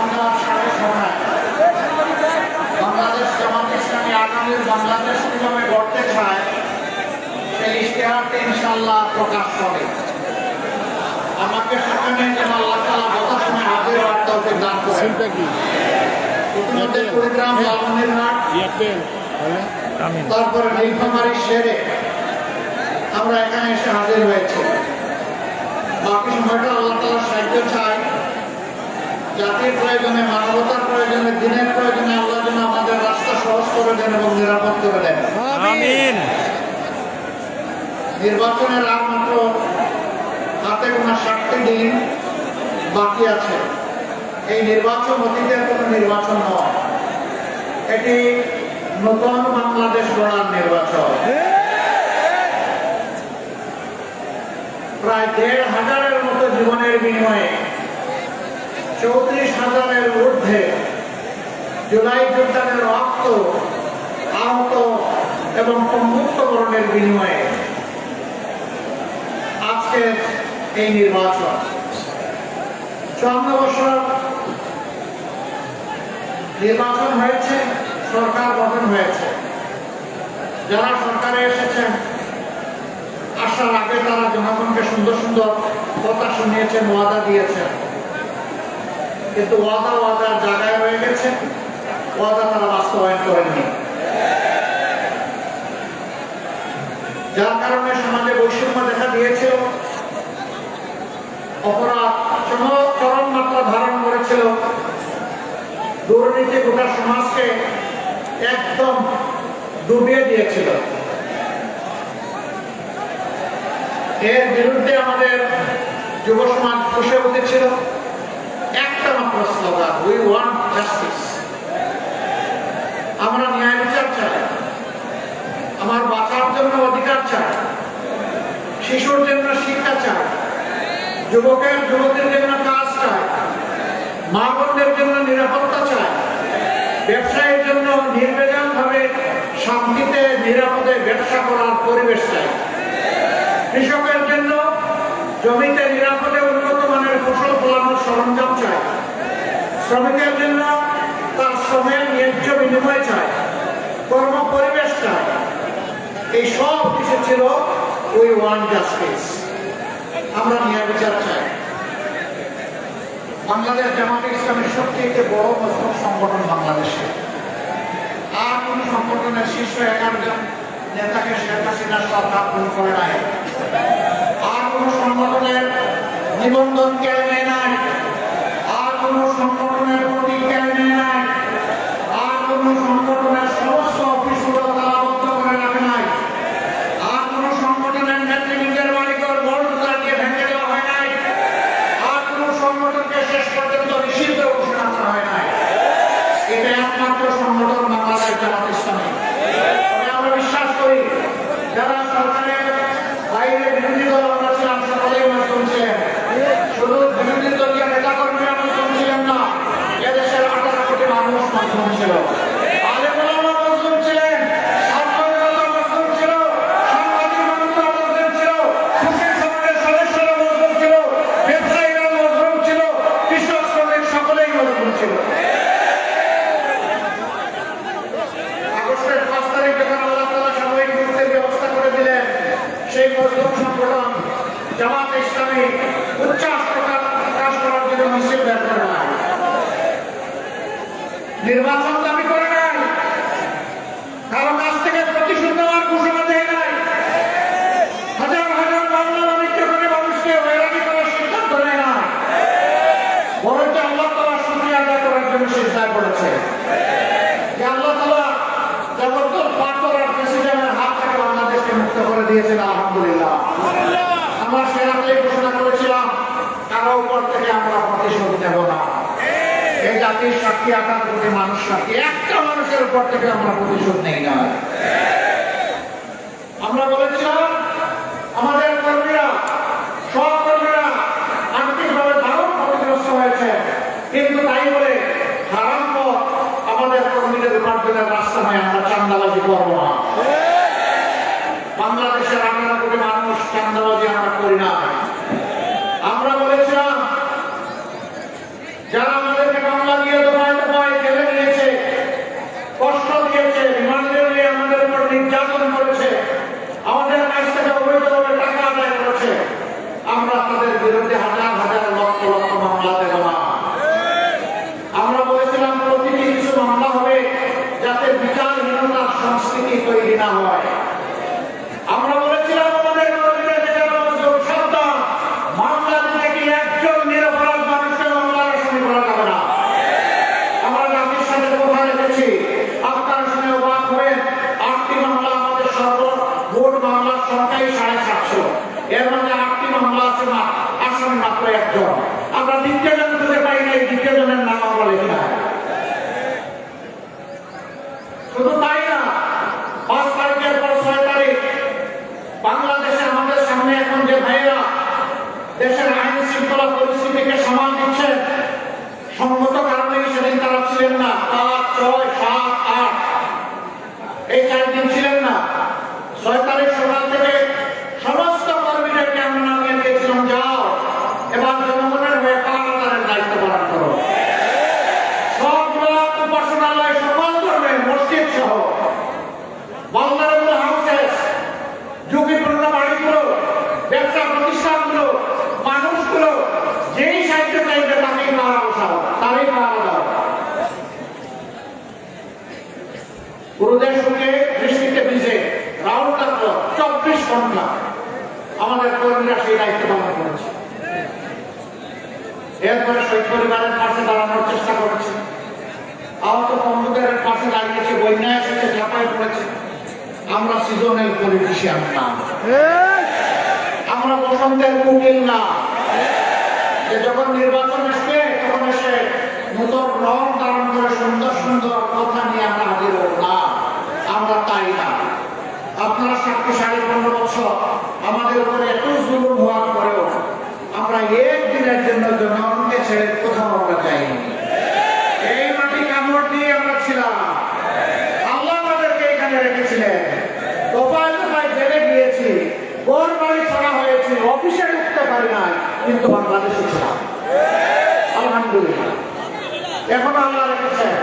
সন্ধ্যা সাড়ে ছটায় বাংলাদেশ জামাত ইসলামী আগামীর বাংলাদেশ কীভাবে গড়তে চায় সেই ইশতেহারটি ইনশাল্লাহ প্রকাশ করে আমাকে সেখানে যেন আল্লাহ তালা কথা হাজির হওয়ার তৌফিক দান করেন। সিমটা কি? ইতিমধ্যে কুড়িগ্রাম লালমনিরহাট। এয়ারটেল তাহলে আমিন। তারপরে নীলফামারী সেরে আমরা এখানে এসে হাজির হয়েছি। বাকি সময়টা আল্লাহ তালা সাহায্য চাই জাতির প্রয়োজনে মানবতার প্রয়োজনে দিনের প্রয়োজনে আল্লাহ যেন আমাদের রাস্তা সহজ করে দেন এবং নিরাপদ করে দেন। নির্বাচনের আর মাত্র হাতে গোনা ষাটটি দিন বাকি আছে। এই নির্বাচন অতীতের কোনো নির্বাচন নয়। এটি নতুন বাংলাদেশ গড়ার নির্বাচন। প্রায় দেড় হাজারের মতো জীবনের বিনিময়ে চৌত্রিশ হাজারের ঊর্ধ্বে জুলাই যোদ্ধাদের রক্ত আহত এবং পঙ্গুত্বকরণের বিনিময়ে আজকের এই নির্বাচন। চুয়ান্ন বছর নির্বাচন হয়েছে, সরকার গঠন হয়েছে। যারা সরকারে এসেছেন, আসার আগে তারা জনগণকে সুন্দর সুন্দর কথা শুনিয়েছেন, ওয়াদা দিয়েছেন। কিন্তু ওয়াদা ওয়াদার জায়গায় রয়ে গেছে। ওয়াদা তারা বাস্তবায়ন করেননি। যার কারণে সমাজে বৈষম্য দেখা দিয়েছিল। অপরাধ চরম- মাত্রা ধারণ করেছিল। দুর্নীতি গোটা সমাজকে একদম ডুবিয়ে দিয়েছিল। এর বিরুদ্ধে আমাদের যুব সমাজ উঠেছিল মাত্র স্লোগান উই ওয়ান্ট জাস্টিস আমরা ন্যায় বিচার চাই। আমার বাঁচার জন্য অধিকার চাই। শিশুর জন্য শিক্ষা চাই। যুবকের, যুবতীর জন্য কাজ চাই। মা বোনদের জন্য নিরাপত্তা চাই। ব্যবসায়ীর জন্য নির্বেজাল ভাবে শান্তিতে, নিরাপদে ব্যবসা করার পরিবেশ চাই। কৃষকের জন্য জমিতে নিরাপদে উন্নত মানের ফসল ফলানোর সরঞ্জাম চাই। শ্রমিকের জন্য তার শ্রমের ন্যায্য বিনিময় চাই কর্ম পরিবেশ চাই এই সব কিছু ছিল উই ওয়ান জাস্টিস আমরা ন্যায় বিচার চাই। বাংলাদেশ ইসলামের সবচেয়ে বড় মজবুত সংগঠন বাংলাদেশে। আর কোন সংগঠনের শীর্ষ এগারো জন নেতাকে শেখ হাসিনার সরকার করে নাই আর কোন সংগঠনের নিবন্ধন কেড়ে নেয় নাই আর কোন সংগঠনের প্রতীক কেড়ে নেয় নাই আর কোন সংগঠনের সমস্ত অফিসগুলো তালাবদ্ধ করে রাখে নাই আর কোন সংগঠনের নেতৃবৃন্দের মালিকের বড়দারকে ভেঙে দেওয়া হয় নাই আর কোন সংগঠনকে শেষ পর্যন্ত নিষিদ্ধ ঘোষণা করা হয় নাই এটা একমাত্র সংগঠন বাংলাদেশ জামাত ইসলামী তবে আমরা বিশ্বাস করি যারা সরকারের বাইরে বিরোধী দল আমরা ছিলাম সকলেই মজলুম ছিলেন শুধু বিরোধী দলীয় নেতা কর্মীরা মজলুম ছিলেন না এদেশের আঠারো কোটি মানুষ মজলুম ছিল আলেমুলামা মজলুম ছিলেন সাংবাদিকতা মজলুম ছিল সাংবাদিক মানুষরা মজলুম ছিল খুশির সমাজের সদস্যরা মজলুম ছিল ব্যবসায়ীরা মজলুম ছিল কৃষক শ্রমিক সকলেই মজলুম ছিল জামাত ইসলামী উচ্ছ্বাস প্রকাশ করার জন্য মিছিল ব্যবহার করে নির্বাচন দাবি করে নাই কারও কাছ থেকে প্রতিশোধ নেওয়ার ঘোষণা দেয় নাই হাজার হাজার মামলা বাণিজ্য করে মানুষকে হয়রানি করার সিদ্ধান্ত নেয় না বরঞ্চ আল্লাহ তালা শুক্রিয়া আদায় করার জন্য সিদ্ধান্ত করেছে যে আল্লাহ তালা জগত্তর পাথর আর প্রেসিডেন্টের হাত থেকে বাংলাদেশকে মুক্ত করে দিয়েছেন আলহামদুলিল্লাহ আমরা সেরাতেই ঘোষণা করেছিলাম কারও উপর থেকে আমরা প্রতিশোধ দেব না। এই! জাতির সাক্ষী আকার কোটি মানুষ সাক্ষী। একটা মানুষের উপর থেকে আমরা প্রতিশোধ নেই না। আমরা বলেছিলাম আমাদের এরপরে শহীদ পরিবারের পাশে দাঁড়ানোর চেষ্টা করেছে। আহত বন্ধুদের পাশে দাঁড়িয়েছে বন্যা এসেছে, ঝাঁপায় পড়েছে। আমরা সিজনাল পলিটিশিয়ান না। আমরা বসন্তের কুকিল না। যে যখন নির্বাচন আসবে, তখন এসে নতুন রং ধারণ করে সুন্দর সুন্দর কথা নিয়ে আমরা হাজির হব। না, আমরা তাই না। আপনারা সাতটি সাড়ে পনেরো বছর আমাদের উপরে এত জুলুম হওয়ার পরেও আমরা একদিনের জন্য জনগণকে ছেড়ে কোথাও আমরা যাইনি। এই মাটি কামড় দিয়ে আমরা ছিলাম। আল্লাহ আমাদেরকে এখানে রেখেছিলেন। দফায় দফায় জেলে গিয়েছি। কোন বাড়ি ছাড়া হয়েছে, অফিসে ঢুকতে পারি নাই, কিন্তু বাংলাদেশে ছিলাম। আলহামদুলিল্লাহ। এখন আল্লাহ রেখেছেন।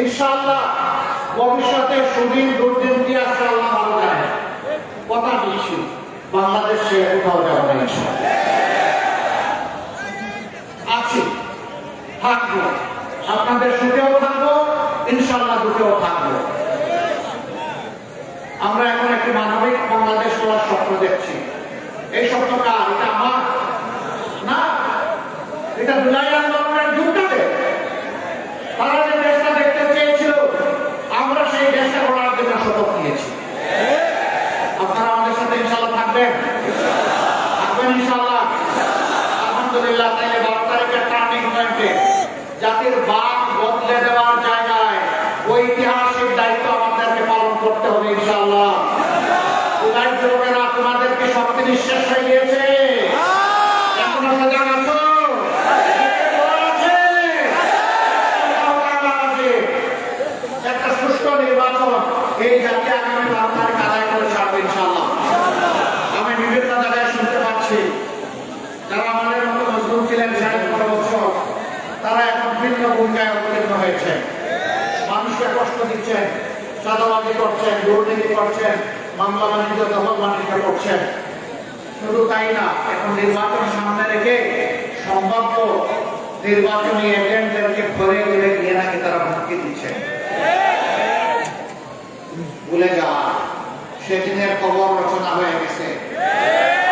ইনশাআল্লাহ ভবিষ্যতে সুদিন দুর্দিন কি আসছে আল্লাহ ভালো কথা দিচ্ছি, বাংলাদেশে কোথাও যাব না ইনশাআল্লাহ আছি থাকব। আপনাদের সুখেও থাকব ইনশাল্লাহ দুঃখেও থাকব। আমরা এখন একটি মানবিক বাংলাদেশ করার স্বপ্ন দেখছি। এই স্বপ্ন এটা আমার? না? এটা জুলাই আন্দোলনের যুদ্ধে তারা যে দেশটা দেখতে চেয়েছিল। আমরা সেই দেশটা গড়ার জন্য শপথ নিয়েছি। আপনারা আমাদের সাথে ইনশাল্লাহ থাকবেন? থাকবেন ইনশাল্লাহ আলহামদুলিল্লাহ, তাইলে পয়েন্টে জাতির বাক বদলে দেওয়ার জায়গায় ঐতিহাসিক দায়িত্ব আমাদেরকে পালন করতে হবে ইনশাআল্লাহ উদার যুবকেরা তোমাদেরকে শক্তি নিঃশ্বাস হয়ে গিয়েছে এখনও সজাগ আছো বুকে বল আছে? সকাল আছে। একটা সুষ্ঠু নির্বাচন এই জাতি আগামী বারো তারিখ আদায় করে ছাড়বে ইনশাআল্লাহ আমি বিভিন্ন জায়গায় শুনতে পাচ্ছি যারা আমাদের মতো মজদুর ছিলেন সাড়ে পনেরো বছর তারা এখন ভিন্ন ভূমিকায় হয়েছে মানুষকে কষ্ট দিচ্ছেন, চাঁদাবাজি করছেন, দুর্নীতি করছেন, মামলা বাণিজ্য দখল বাণিজ্য করছেন। শুধু তাই না, এখন নির্বাচন সামনে রেখে সম্ভাব্য নির্বাচনী এজেন্টদেরকে ঘরে ঘুরে গিয়ে নাকি তারা হুমকি দিচ্ছে। ভুলে যাওয়া সেদিনের খবর রচনা হয়ে গেছে।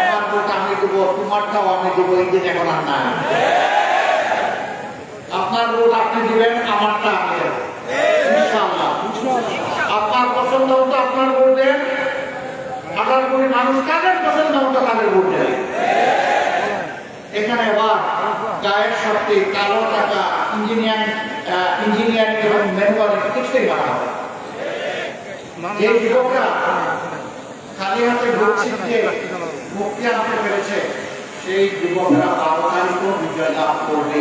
আমার ভোট আমি দেবো, তোমারটাও আমি দেবো, এই দিন এখন আর নাই। আপনার ভোট আপনি দিবেন, আমারটা আমি আপনার পছন্দ মতো আপনার ভোট দেন। আঠারো কোটি মানুষ কাদের পছন্দ মতো তাদের ভোট দেবে এখানে এবার গায়ের শক্তি, কালো টাকা, ইঞ্জিনিয়ারিং ইঞ্জিনিয়ারিং এবং ম্যানুয়ারিং কিছুই হবে। যে যুবকরা খালি হাতে দিয়ে মুক্তি আনতে পেরেছে, সেই যুবকরা বারো তারিখও বিজয় লাভ করবে।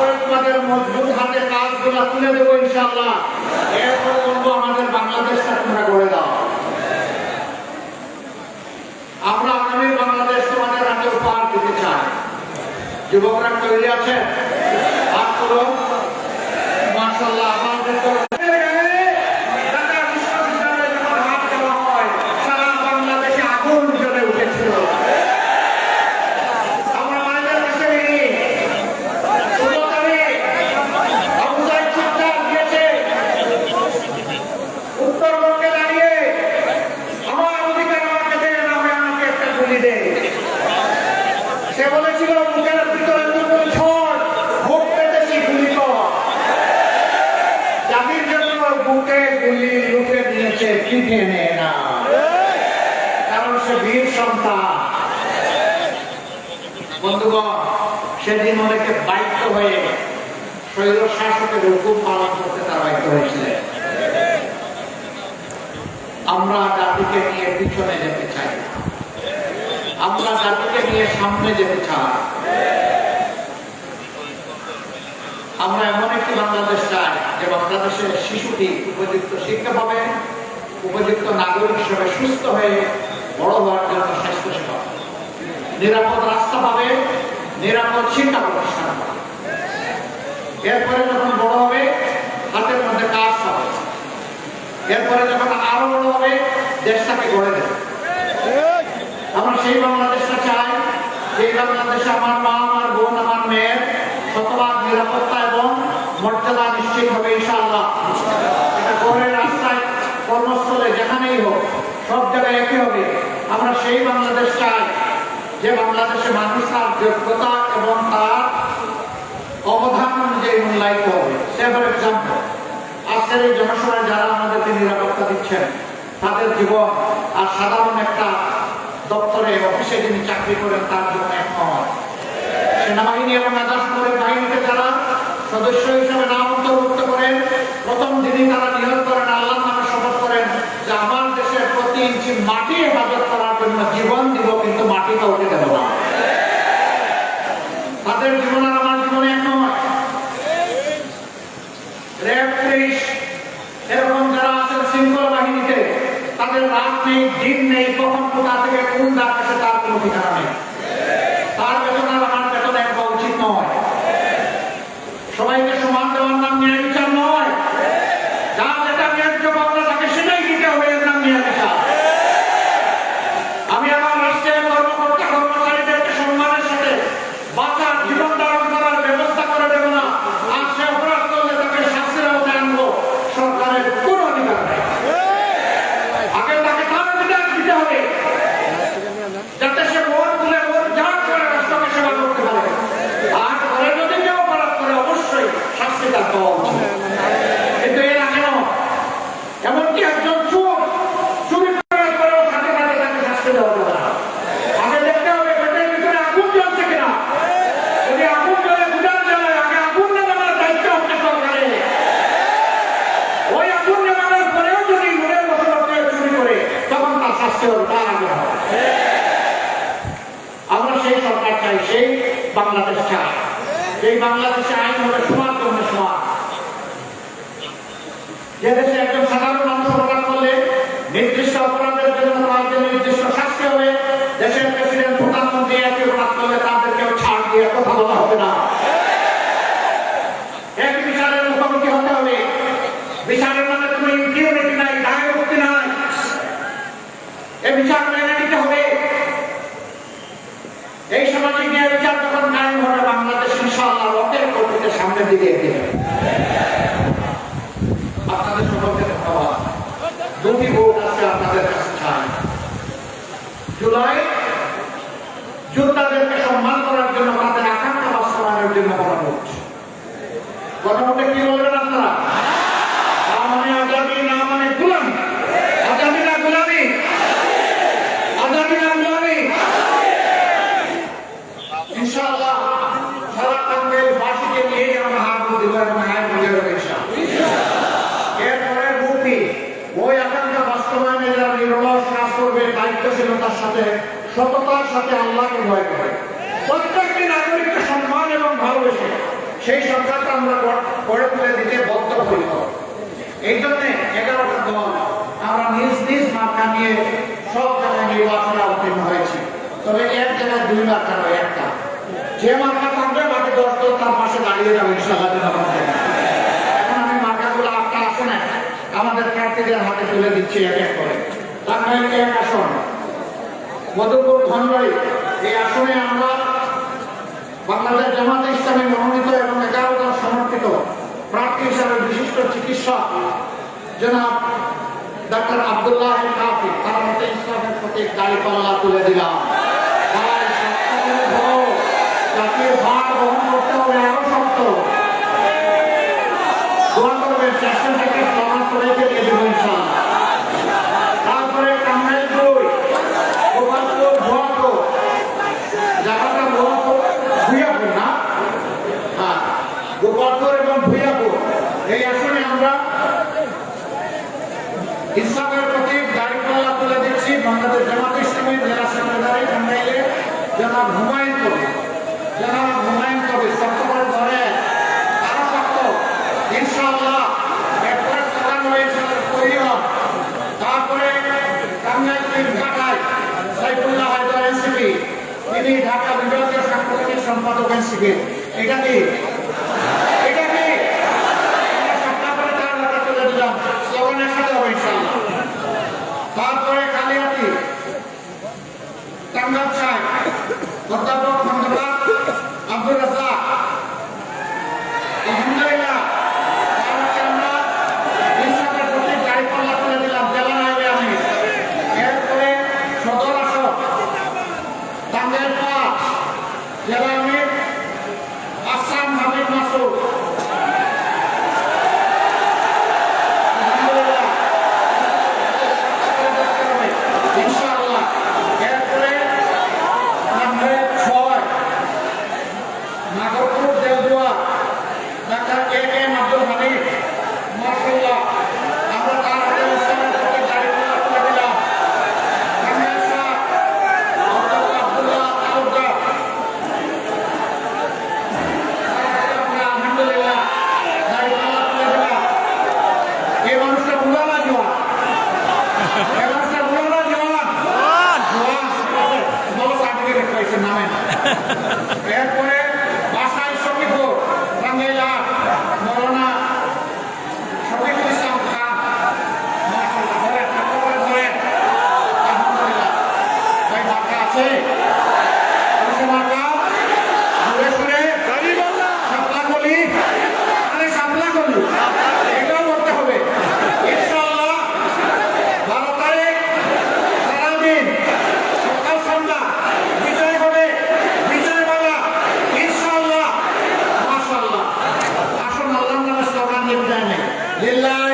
তারপরে তোমাদের মজবুত হাতে কাজগুলা তুলে দেবো ইনশাল্লাহ এরপর বলব, আমাদের বাংলাদেশটা তোমরা গড়ে দাও। আমরা আগামী বাংলাদেশ তোমাদের হাতে উপহার দিতে চাই। যুবকরা তৈরি আছে আর করো মার্শাল্লাহ আমাদের তো ঢাকা বিশ্ববিদ্যালয়ে যখন হাত দেওয়া হয়, সারা বাংলাদেশে আগুন জ্বলে উঠেছিল আমরা মায়েদের কাছে ঋণী। ষোলো তারিখ আবুজাই চিৎকার দিয়েছে। উত্তরবঙ্গে দাঁড়িয়ে আমার অধিকার আমার কাছে এনে আমি আমাকে একটা গুলি দে সে বলেছিল বুকের ভিতরে তুমুল ঝড় বুক পেতেছি গুলি কর জাতির জন্য বুকে গুলি লুকে দিয়েছে পিঠে নেয় না কারণ সে বীর সন্তান। বন্ধুগণ, সেদিন অনেকে বাধ্য হয়ে শৈল শাসকের হুকুম পালন করতে তারা বাধ্য হয়েছিলেন। আমরা জাতিকে নিয়ে পিছনে যেতে চাই। আমরা জাতিকে নিয়ে সামনে যেতে চাই। আমরা এমন একটি বাংলাদেশ চাই যে বাংলাদেশের শিশুটি উপযুক্ত শিক্ষা পাবে উপযুক্ত নাগরিক হিসেবে সুস্থ হয়ে বড় হওয়ার জন্য স্বাস্থ্য সেবা নিরাপদ রাস্তা পাবে, নিরাপদ শিক্ষা প্রতিষ্ঠান পাবে। এরপরে যখন বড় হবে, হাতের মধ্যে কাজ পাবে। এরপরে যখন আরও বড় হবে, দেশটাকে গড়ে দেবে। আমরা সেই বাংলাদেশটা চাই সেই বাংলাদেশে আমার মা, আমার বোন, আমার মেয়ের শতভাগ নিরাপত্তা এবং মর্যাদা নিশ্চিত হবে ইনশাআল্লাহ। এটা গড়ের রাস্তায় যেখানেই হোক, সব জায়গায় একই হবে। আমরা সেই বাংলাদেশ চাই, যে বাংলাদেশে মানুষ তার যোগ্যতা এবং তার অবদান অনুযায়ী মূল্যায়িত হবে। সে ফর এক্সাম্পল আজকের এই জনসভায় যারা আমাদেরকে নিরাপত্তা দিচ্ছেন, তাদের জীবন আর সাধারণ একটা দপ্তরে, অফিসে যিনি চাকরি করেন, তার জীবন এক নয় সেনাবাহিনী এবং আদার্স বাহিনীতে যারা সদস্য হিসেবে নাম অন্তর্ভুক্ত করেন প্রথম দিনই তারা নিয়োগ করেন আল্লাহ নামে শপথ করেন যে আমার দেশের প্রতি ইঞ্চি মাটি হেফাজত করার জন্য জীবন দিব কিন্তু মাটি কাউকে দেব না তাদের জীবন আর আমার জীবনে এক নয় র্যাব পুলিশ এরকম যারা আছেন শৃঙ্খলা বাহিনীতে তাদের রাত নেই দিন নেই কখন কোথা থেকে কোন ডাক আসে তার কোনো ঠিকানা নেই তার বেতন আর আমার বেতন এক হওয়া উচিত নয় সবাইকে সমান দেওয়ার নাম ন্যায় বিচার নয় যা যেটা ন্যায্য পাওনা থাকে সেটাই দিতে হবে এর নাম ন্যায় বিচার আমি আমার রাষ্ট্র চাই সেই বাংলাদেশ চাই এই বাংলাদেশে আইন হবে সমান জন্য সমান যে দেশে একজন সাধারণ মানুষ অপরাধ করলে নির্দিষ্ট অপরাধের জন্য তাদেরকে নির্দিষ্ট শাস্তি হবে। দেশের প্রেসিডেন্ট প্রধানমন্ত্রী একই অপরাধ করলে তাদেরকেও ছাড় দিয়ে কথা বলা হবে না। এক বিচারের মুখোমুখি হতে হবে। বিচারের কোনো ইম্পিউনিটি নাই দায় মুক্তি নাই। এ বিচার নিতে হবে। এই সামাজিক ন্যায় বিচার যখন কায়েম হবে সামনের দিকে এগিয়ে আপনাদের সকলকে ধন্যবাদ দুটি ভোট আছে আপনাদের কাছে চাই জুলাই যোদ্ধাদেরকে সম্মান করার জন্য তাদের আকাঙ্ক্ষা বাস্তবায়নের জন্য করা হচ্ছে গণভোটে কি বলবেন আপনারা না মানে আজাদি না মানে গুলামি আজাদি না গুলামি আজাদি না গুলামি ইনশাআল্লাহ সারা টাঙ্গাইল বাসীকে নিয়ে যেন হাত দিল এবং হায় বুঝে দেবে এরপরে মুক্তি ওই আকাঙ্ক্ষা বাস্তবায়নে যারা নিরলস কাজ করবে দায়িত্বশীলতার সাথে সততার সাথে আল্লাহকে ভয় করে। প্রত্যেকটি নাগরিককে সম্মান এবং ভালোবেসে সেই সরকারটা আমরা গড়ে তুলে দিতে বদ্ধপরিকর। এই জন্য এগারোটা দল আমরা নিজ নিজ মার্কা নিয়ে সব জায়গায় নির্বাচনে অবতীর্ণ হয়েছি। তবে এক জায়গায় দুই মার্কা নয়, একটা। যে মার্কা থাকবে, বাকি দশ দল তার পাশে দাঁড়িয়ে যাবে। এখন আমি মার্কাগুলো আপনার আসনে আমাদের প্রার্থীদের হাতে তুলে দিচ্ছি এক এক করে। টাঙ্গাইলকে এক আসন। মধুপুর ধনবাড়ি এই আসনে আমরা বাংলাদেশ জামাতে ইসলামী হিসাবে বিশিষ্ট চিকিৎসক জনাব ডাক্তার আব্দুল্লাহ কাফি, তার মতে ইসলামের প্রতি দাড়িপাল্লা তুলে দিলাম ভাই, শক্ত করে ধরো। জাতীয় ভার বহন করতে হবে আরও শক্ত দোয়া করবেন চেষ্টা থেকে সমাজ সবাইকে দিয়ে দেবো ইনশাআল্লাহ তারপরে টাঙ্গাইল দুই গোপালপুর ভুয়াপুর জায়গাটা ভুয়াপুর ভুইয়াপুর না হ্যাঁ গোপালপুর এবং ভুইয়াপুর এই আসনে আমরা ইসলামের প্রতি দাড়িপাল্লা তুলে দিচ্ছি। বাংলাদেশ জামাত ইসলামের জেলা সেক্রেটারি টাঙ্গাইলে জনাব হুমায়ুন কবির। জনাব হুমায়ুন কবির শক্ত করে আরও শক্ত। ইনশাআল্লাহ তারপরে কাটায় সাইফুল্লাহ হায়দার এনসিপি ঢাকা বিভাগীয় সাংগঠনিক সম্পাদক এনসিপি। এটা কি এটা কি আমরা সপ্তাহ করে তার হাতে তুলে দিলাম স্লোগান একসাথে হবে ইনশাআল্লাহ তারপরে কালিয়াটি টাঙ্গাল সাহেব অধ্যাপক খন্দকার আব্দুল রাজ্জাক ಜಿಲ್ಲಾ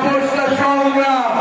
push the strong ground.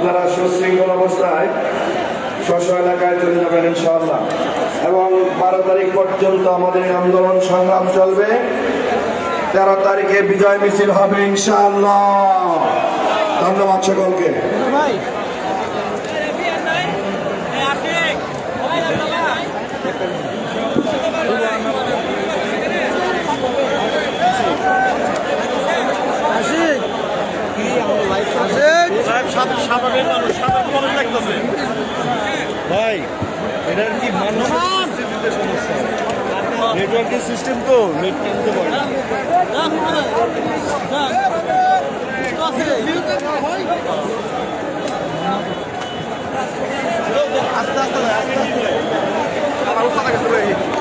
আপনারা সুশৃঙ্খল অবস্থায় স্বস্ব এলাকায় চলে যাবেন ইনশাআল্লাহ। এবং বারো তারিখ পর্যন্ত আমাদের আন্দোলন সংগ্রাম চলবে। তেরো তারিখে বিজয় মিছিল হবে ইনশাআল্লাহ। ধন্যবাদ সকলকে। এটার কি মানুষ দিতে সমস্যা নেটওয়ার্কের সিস্টেম তো নেট কিনতে পারে আস্তে আস্তে আস্তে আস্তে।